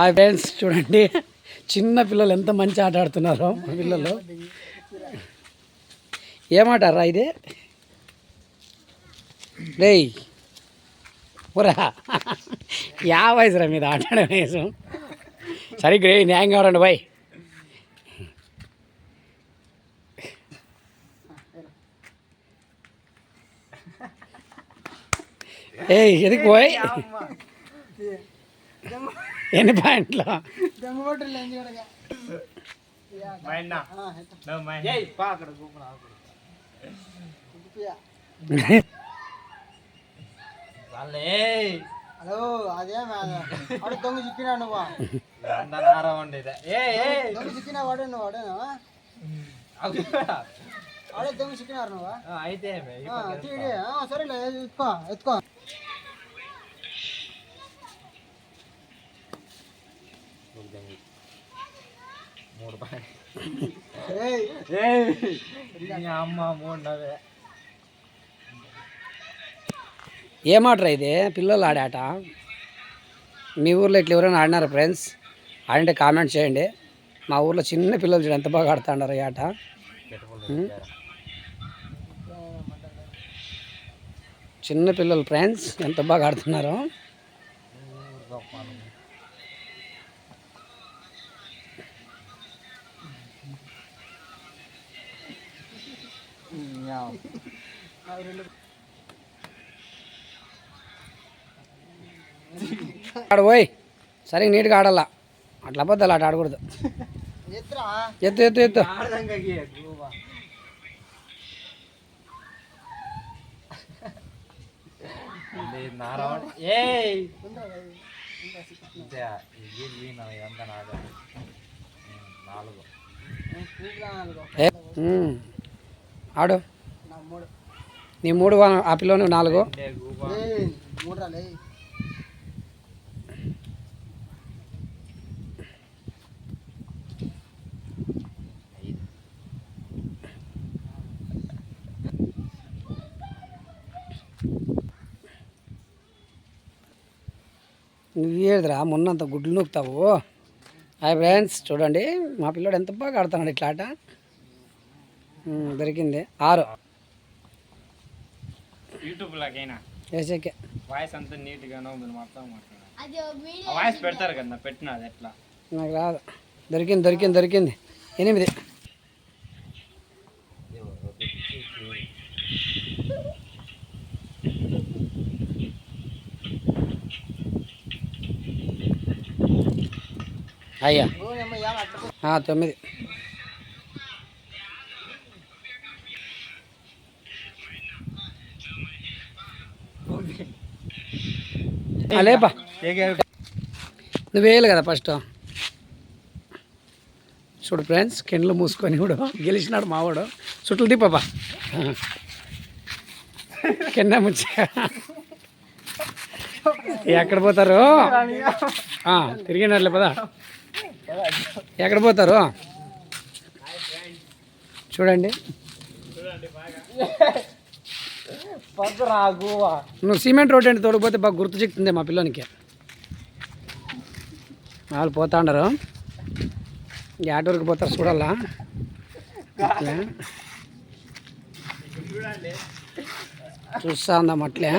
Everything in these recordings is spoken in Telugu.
ఆ ఫ్రెండ్స్ చూడండి. చిన్న పిల్లలు ఎంత మంచి ఆట ఆడుతున్నారో పిల్లలు. ఏమాటారా ఇది? రేయ్ ఊరా యా వయసురా మీద ఆటాడే వయసు. సరిగ్గా రే న్యాయంగా బాయ్. ఏయ్ ఎదికి పోయి? ఎన్ని పాయింట్లు హలో అదే వాడు దొంగ చిక్కినా నువ్వు దొంగ చిక్కినా వాడే నువ్వు వాడేనా వాడే దొంగ చిక్కినారు నువ్వు అయితే ఆ, తీడి. ఆ, సరేలే ఎత్తుకో ఎత్తుకో మూడు ఏయ్, అమ్మ మూడు నవే ఏమాటరా ఇది? పిల్లలు ఆడే ఆట మీ ఊర్లో ఇట్లా ఎవరైనా ఆడినారా ఫ్రెండ్స్ ఆడింటే కామెంట్ చేయండి. మా ఊర్లో చిన్న పిల్లలు చూడు ఎంత బాగా ఆడుతున్నారు ఈ ఆట? చిన్న పిల్లలు ఫ్రెండ్స్ ఎంత బాగా ఆడుతున్నారు. ఆడు పోయి. సరిగ్గా నీట్గా ఆడాలా. అట్లా అబద్ధాలు ఆట ఆడకూడదు. ఎత్తు ఎత్తు ఎత్తు. ఆడు. నీ మూడు ఆ ఆ నువ్వు నాలుగు. నువ్వేదిరా మొన్నంత గుడ్లు నొక్కుతావు హాయ్ ఫ్రెండ్స్ చూడండి మా పిల్లోడు ఎంత బాగా ఆడుతున్నాడు ఇట్లా ఆట. దొరికింది. ఆరు. యూట్యూబ్ లాగైనా. వేసేకే వాయిస్ అంతా నీట్గానో మీరు మొత్తం మాట్లాడాలి వాయిస్ పెడతారు కదా పెట్టిన అది ఎట్లా? నాకు రాదు. దొరికింది దొరికింది దొరికింది. ఎనిమిది. అయ్యా. తొమ్మిది. లేపా నువ్వు వేయాలి కదా ఫస్ట్. చూడు ఫ్రెండ్స్ కెండ్లు మూసుకొని కూడా గెలిచినాడు మావాడు. చుట్టూ దీపాపా కింద ముంచి. ఎక్కడ పోతారు? తిరిగినట్లే పదా. ఎక్కడ పోతారు? చూడండి. నువ్వు సిమెంట్ రోడ్ అంటే తోడిపోతే బాగా గుర్తు చిక్తుంది మా పిల్లోనికి వాళ్ళు పోతా ఉండరు యాట వరకు పోతారు చూడాలా. చూస్తా ఉందాం అట్లే.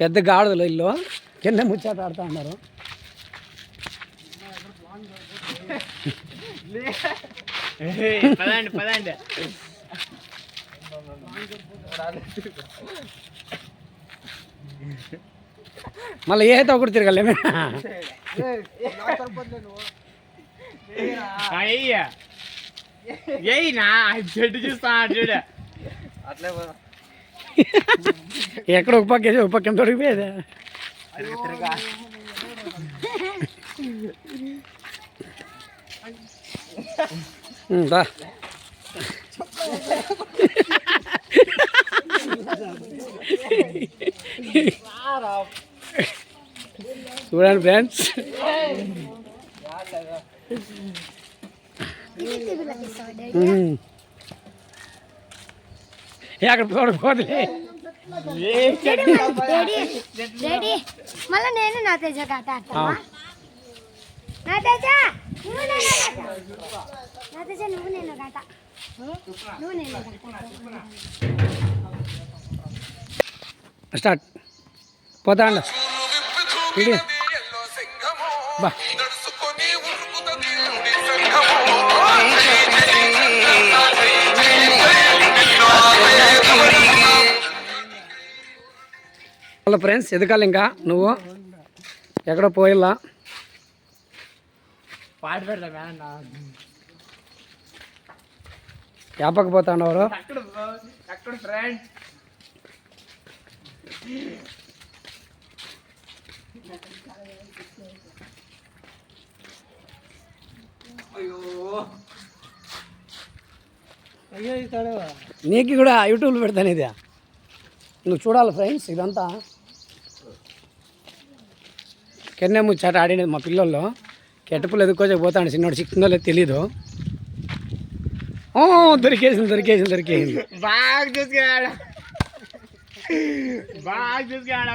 పెద్ద గాడుదలు ఇల్లు. కింద ముచ్చాట ఆడుతూ ఉన్నారు పదండి పదండి. మళ్ళీ ఏ ఒకటి నువ్వు అయ్యా. ఏయ్ నా చెట్టు చూస్తా చూడ. అట్లే ఎక్కడ ఒక పక్క ఒక పక్క తొడిగిపోయేది రా. చూడండి ఫ్రెండ్స్. అక్కడ చూడకపోతే మళ్ళీ నేను నా తేజ ఆడతావా నా తేజ! నువ్వు నేను కథ నా తేజ నువ్వు నేను కథ నువ్వు నేను కథ స్టార్ట్ పోతా అండ ఇది బా హలో ఫ్రెండ్స్ ఎదకాలి ఇంకా నువ్వు ఎక్కడో పోయిల్లా పాట పెడతా అక్కడ ఫ్రెండ్ నీకు కూడా యూట్యూబ్లో పెడతాను ఇది. నువ్వు చూడాలి ఫ్రెండ్స్ ఇదంతా. కెన్నే ముచ్చాట ఆడినది మా పిల్లల్లో. కెట్టపులు ఎదుర్కోచక పోతాడు. చిన్నోడు చిక్కిందో లేదో తెలీదు. ఓ దొరికేసింది దొరికేసింది దొరికేసింది. బాగా చూసుకున్నాడు. బాగా చూసుకున్నాడు